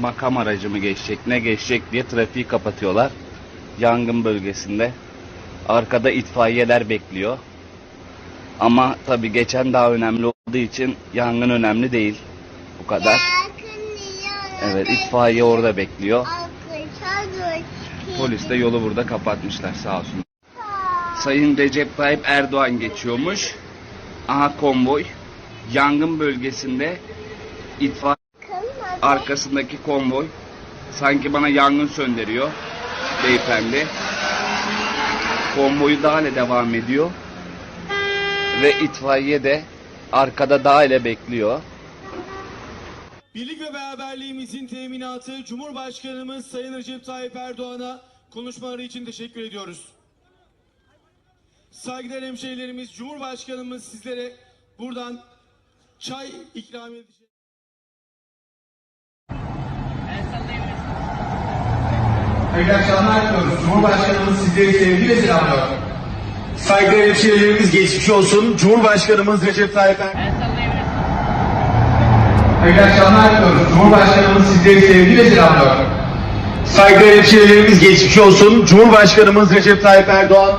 makam aracı mı geçecek ne geçecek diye trafiği kapatıyorlar. Yangın bölgesinde. Arkada itfaiyeler bekliyor. Ama tabii geçen daha önemli olduğu için yangın önemli değil. Bu kadar. Evet itfaiye orada bekliyor. Polis de yolu burada kapatmışlar sağ olsun. Sayın Recep Tayyip Erdoğan geçiyormuş. Aha konvoy. Yangın bölgesinde itfaiye arkasındaki konvoy sanki bana yangın söndürüyor beyefendi. Konvoyu daha ile devam ediyor. Ve itfaiye de arkada daha ile bekliyor. Birlik ve beraberliğimizin teminatı Cumhurbaşkanımız Sayın Recep Tayyip Erdoğan'a konuşmaları için teşekkür ediyoruz. Saygıdeğer hemşehrilerimiz, Cumhurbaşkanımız sizlere buradan çay ikram edecek. Hayırlı akşamlar diliyoruz. Cumhurbaşkanımız sizleri sevgiyle selamlıyor. Saygıdeğer hemşehrilerimiz geçmiş olsun. Cumhurbaşkanımız Recep Tayyip Erdoğan. Hayırlı akşamlar diliyoruz. Cumhurbaşkanımız sizleri sevgiyle selamlıyor. Saygıdeğer hemşehrilerimiz geçmiş olsun. Cumhurbaşkanımız Recep Tayyip Erdoğan.